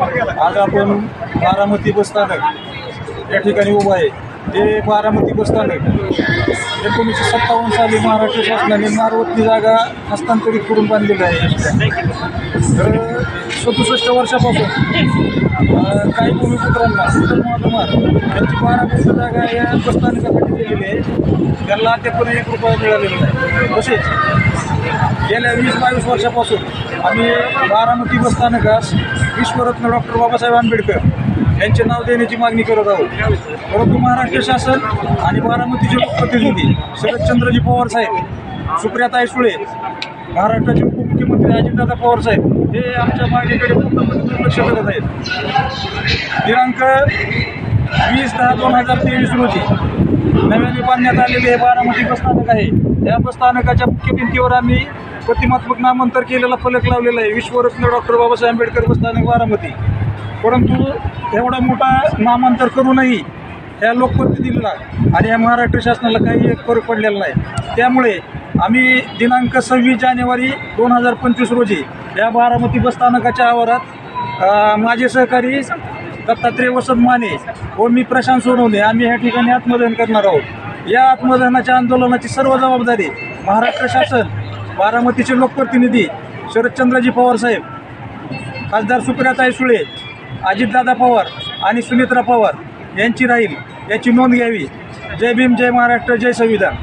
आज आपण बारामती बसस्थानक या ठिकाणी उभं आहे. ते बारामती बसस्थानक एकोणीसशे सत्तावन्न साली महाराष्ट्र शासनाने मारवतली जागा हस्तांतरित करून बांधलेली आहे. तर सदुसष्ट वर्षापासून काही भूमिपुत्रांना सुधर यांची बारामती जागा या बसस्थानकासाठी दिलेली आहे. त्यांना अद्यापही एक रुपया मिळालेला नाही. तसेच गेल्या वीस बावीस वर्षापासून आम्ही बारामती बसस्थानकास विश्वरत्न डॉक्टर बाबासाहेब आंबेडकर यांचे नाव देण्याची मागणी करत आहोत. परंतु महाराष्ट्र शासन आणि बारामतीचे लोकप्रतिनिधी शरदचंद्रजी पवार साहेब सुप्रियाताई सुळे महाराष्ट्राचे उपमुख्यमंत्री अजितदादा पवार साहेब हे आमच्या मागणीकडे पूर्णपणे दुर्लक्ष करत आहेत. दिनांक वीस दहा दोन हजार तेवीस रोजी नव्याने बांधण्यात आलेले हे बारामती बसस्थानक आहे. या बसस्थानकाच्या मुख्य भिंतीवर आम्ही प्रतिमात्मक नामांतर केलेला फलक लावलेला आहे. विश्वरत्न डॉक्टर बाबासाहेब आंबेडकर बसस्थानक बारामती. परंतु एवढा मोठा नामांतर करूनही ह्या लोकप्रतिनिधीला आणि या महाराष्ट्र शासनाला काही एक फरक पडलेला नाही. त्यामुळे आम्ही दिनांक सव्वीस जानेवारी दोन हजार पंचवीस रोजी या बारामती बसस्थानकाच्या आवारात माझे सहकारी दत्तात्रय वसंत माने. व मी प्रशांत सोनवणे. आम्ही या ठिकाणी आत्मदहन करणार आहोत. या आत्मदहनाच्या आंदोलनाची सर्व जबाबदारी महाराष्ट्र शासन बारामतीचे लोकप्रतिनिधी शरदचंद्रजी पवार साहेब खासदार सुप्रियाताई सुळे अजितदादा पवार आणि सुनित्रा पवार यांची राहील. याची नोंद घ्यावी. जय भीम जय महाराष्ट्र जय संविधान.